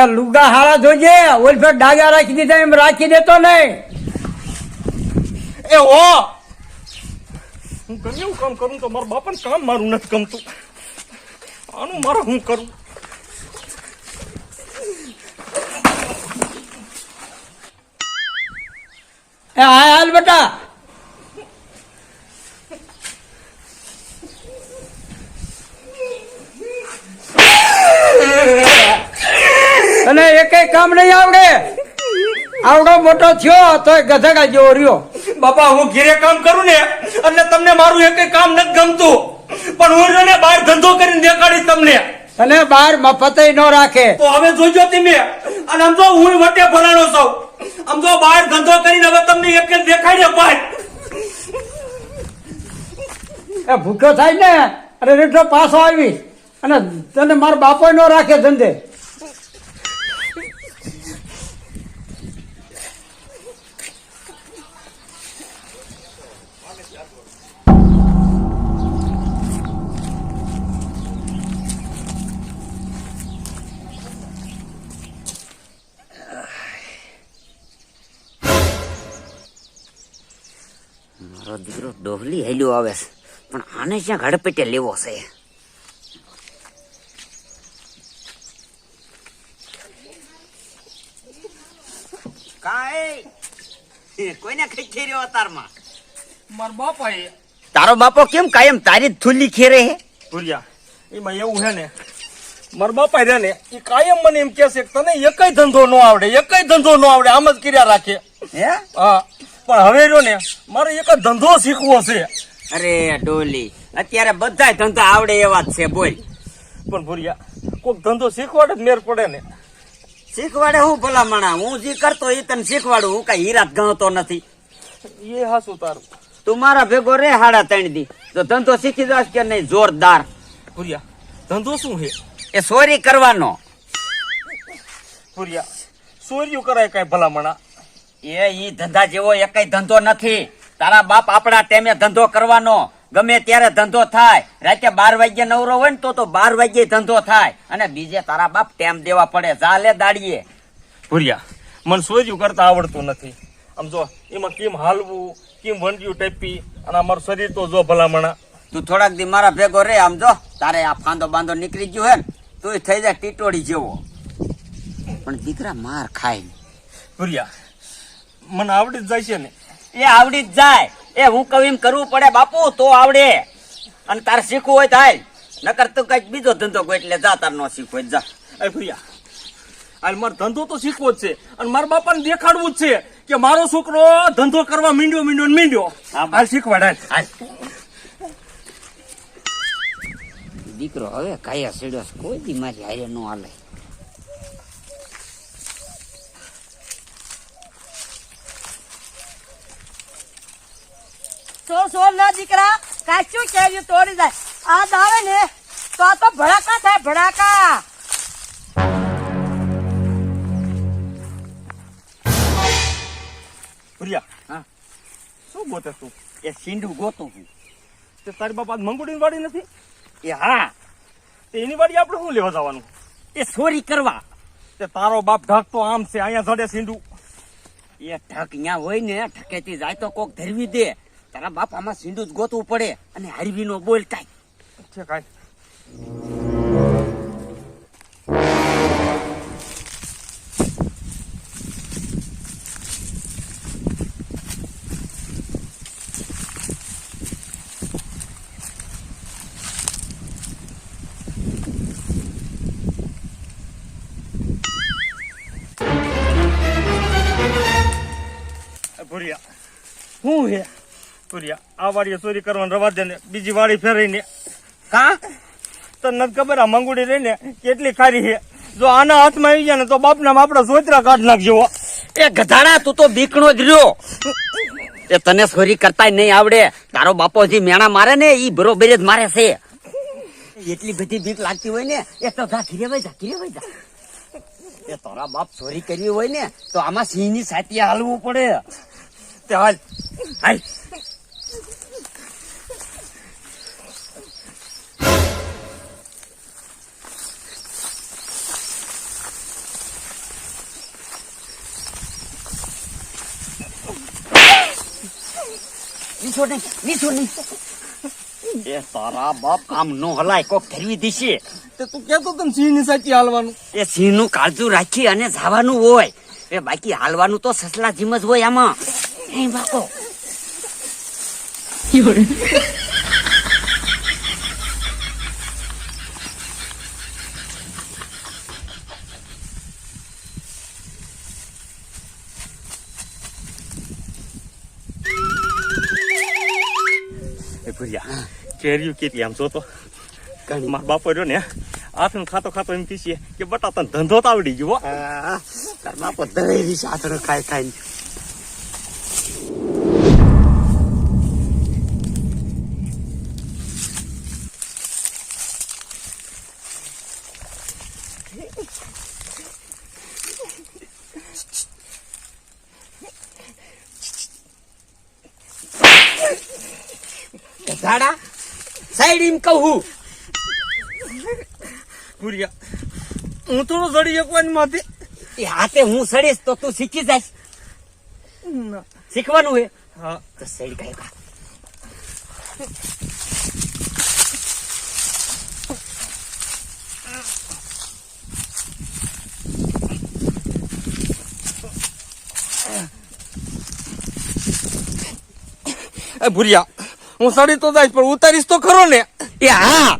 એ લુગા હારા જોજે ઓલ ફેર ડાગા રાખી દીધા એમ રાખી દેતો નહીં. એ ઓ હું ગમે એવું કામ કરું તો મારા બાપાને કામ મારું નથી ગમતું. આનું મારે હું કરું? એ હાય હાલ બેટા. એકેય કામ નહીં આવડે. આવડો મોટો થયો તો ગધેડા જેવો રહ્યો. બાપા હું ઘેરે કામ કરું ને એટલે તમને મારું એક કામ નથી ગમતું. પણ હું એને બહાર ધંધો કરીને દેખાડીશ તમને. અને બહાર મફતે ન રાખે. તો હવે જોજો તમે. અને આમ તો હું વટે ભરાણો છું. આમ તો બહાર ધંધો કરીને હવે તમને એક દેખાડે એ ભૂખ્યો થાય ને અરે રેટલો પાછો આવી. અને તને મારો બાપો ન રાખે ધંધે. મારો દીકરો ડોહલી હેલ્યો આવે છે. પણ આને જ્યાં ઘડપેટે લેવો છે? કાંઈ? કોઈને ખીચી રહ્યો અતારમાં? મારા બાપા તારો બાપો કેમ કાયમ તારી જ થુલ્લી ખેરે હે? ભૂલ્યા. એમાં એવું છે ને મારા બાપા રે ને એ કાયમ મને એમ છે તને એકય ધંધો ન આવડે એકય ધંધો ન આવડે આમ જ કર્યા રાખે. હે? હા. પણ હવે જો ને મારે એક ધંધો શીખવો છે. અરે ડોલી અત્યારે બધાય ધંધા આવડે એવા જ છે બોલ. પણ ભૂરિયા કોઈક ધંધો શીખવાડે જ મેર પડે ને. શીખવાડે હું ભલામણા હું જે કરતો એ તને શીખવાડું હું કઈ હીરા ગણતો નથી. એ હાસું તારું. તું મારા ભેગો રે હાડા ત્રણ દી. તો ધંધો શીખી દઉં કે નહીં જોરદાર. ભૂરિયા ધંધો શું છે? એ સોરી કરવાનો. ભૂરિયા સોર્યું કરાય કાંઈ ભલામણા એ ઈ ધંધા જેવો એકય ધંધો નથી. તારા બાપ આપણા ટેમે ધંધો કરવાનો. ગમે ત્યારે ધંધો થાય. રાતે બાર વાગ્યે નવરો હોય ને તો તો બાર વાગ્યે ધંધો થાય. અને બીજે તારા બાપ ટેમ દેવા પડે. ચાલે દાડીએ. ભૂરિયા મને સોજ્યું કરતા આવડતું નથી. આમ જો એમાં કેમ હાલવું કેમ વંડિયું ટેપી અને અમારું શરીર તો જો ભલામણા. તું થોડાક દી મારા ભેગો રે આમ જો. તારે આ ફાંદો બાંધો નીકળી ગયો હે ને તું થઈ જાય ટીટોડી જેવો. પણ દીકરા માર ખાય. ભૂરિયા મને આવડી જ જાય છે ને. એ આવડી જ જાય. એ હું કહું એમ કરવું પડે બાપુ તો આવડે. અને તારે શીખવું હોય થાય નકર તું કંઈક બીજો ધંધો કોઈ એટલે જા તાર નો શીખવું જા. એ ભૈયા હાલ મારો ધંધો તો શીખવો જ છે. અને મારા બાપાને દેખાડવું જ છે કે મારો છોકરો ધંધો કરવા મીંડ્યો મીંડ્યો ને મીંડ્યો. હાલ શીખવાડ હાલ. હાલ. દીકરો હવે કાયા સેડ્યો કોઈ દી મારી હારે નો હાલે. સો સો ના દીકરા કાચું કેર્યું તોડી જાય. આ દાવે ને તો આ તો ભડાકા થાય ભડાકા. ભૂરિયા હા. શું ગોતે તું? એ સિંધુ ગોતું છું. તે તારી બાપા મંગુડી વાડી નથી? એ હા. તે એની વાડી આપણે શું લેવા જવાનું? એ ચોરી કરવા. તે તારો બાપ ઢાક તો આમ છે અહીંયા જડે સિંધુ એ ઢક ન્યા હોય ને ઢકેતી જાય તો કોક ધરવી દે. તારા બાપ આમાં સીંડું જ ગોતવું પડે અને હરવી નો બોલ કાંઈ. છે કાંઈ. ભૂરિયા શું હે? ભૂરિયા આ વાડીએ ચોરી કરવાનું રવા દે ને બીજી વાડી ફેરવીને. કા તને નથી ખબર આ મંગુડી રહી ને કેટલી ખારી છે? જો આના હાથમાં આવી જાય ને તો બાપના આપડે સોતરા કાઢ નાખજો એ ગધાડા તું તો બીકણો જ રહ્યો. એ તને સોરી કરતા નહીં આવડે. તારો બાપો જે મેણા મારે ને એ બરોબર જ મારે છે. એટલી બધી બીક લાગતી હોય ને, એ તો જા ઘીરે વઈ જા જા એ તારા બાપ ચોરી કરવી હોય ને, તો આમાં સિંહની સાથે હાલવું પડે. હાલ. હાલ છોડ નહીં નીચો નહીં એ તારા બાપ આમ નો હલાય કોક ફેરવી દીશે તે તું કેતો તને સિંહની સાચી હાલવાનું એ સિંહનું કાળજું રાખી અને જવાનું હોય એ બાકી હાલવાનું તો સસલા જીમ જ હોય આમાં એ બાપો એ ભૂરિયા કેરીયું કેતી આમ જોતો. મારા બાપો રહ્યો ને આથણ ખાતો ખાતો એમ કીધીએ કે બટા તને ધંધો તો આવડી ગયો બાપો દરેરી સાધનો ખાઈ ખાઈ ઝાડા સાઈડ એમ કહું ભૂરિયા હું થોડો સડી શકવાની માથે? એ હાથે હું સડીશ તો તું શીખી જાય શીખવાનું હે? હા. તો સડી કઈ કા ભૂરિયા હું સડી તો જાય પણ ઉતારીશ તો ખરો ને. એ હા.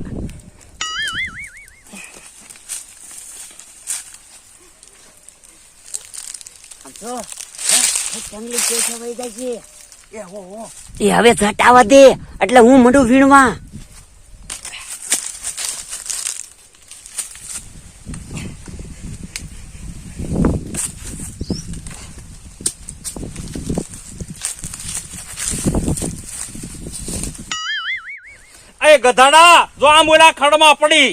એ હવે ઘટાવા દે એટલે હું મંડું વીણવા. એ ગધાડા, જો આમ ઓલા ખડમાં પડી.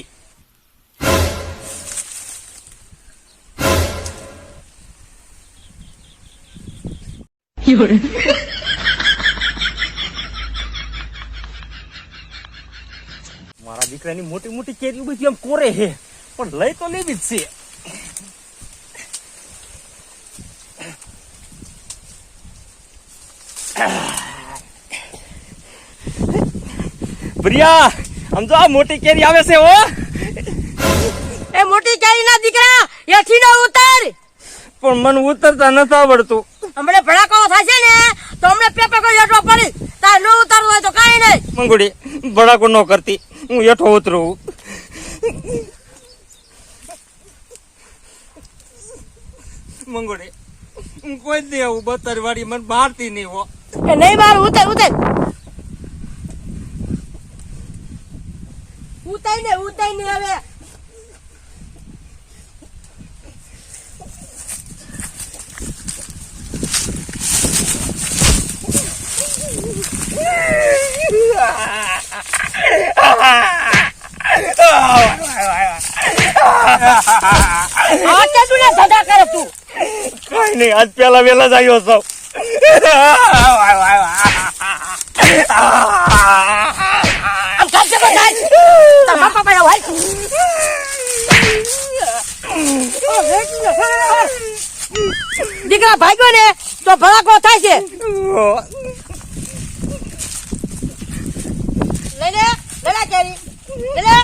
મારા દીકરાની મોટી મોટી કેરી બધી આમ કોરે હે, પણ લઈ તો લેવી જ છે. પ્રિયા આમ સમજો આ મોટી કેરી આવે છે હો. એ મોટી કેરી ના દીકરા એથી ના ઉતર. પણ મને ઉતરતા નથી આવડતું. હમણે ભડાકો થશે ને તો હમણે પેપર કોઈ હેઠો પડી. તાર ન ઉતારવું હોય તો કાઈ નહીં. મંગુડી ભડાકો ન કરતી. હું હેઠો ઉતરું. મંગુડી હું કોઈ દેવું બતરવાડી બતર વાળી મને મારતી નહીં હો. એ નહીં મારું ઉતર ઉતાર. ઉતાર ને ઉતાઈ ને હવે કઈ આજ પેલા વેલા જ આવ્યો છો. જાય તાર બાપા પાસે દીકરા ભાગ્યો થાય છે લઈ લે લઈ લે કેરી લઈ લે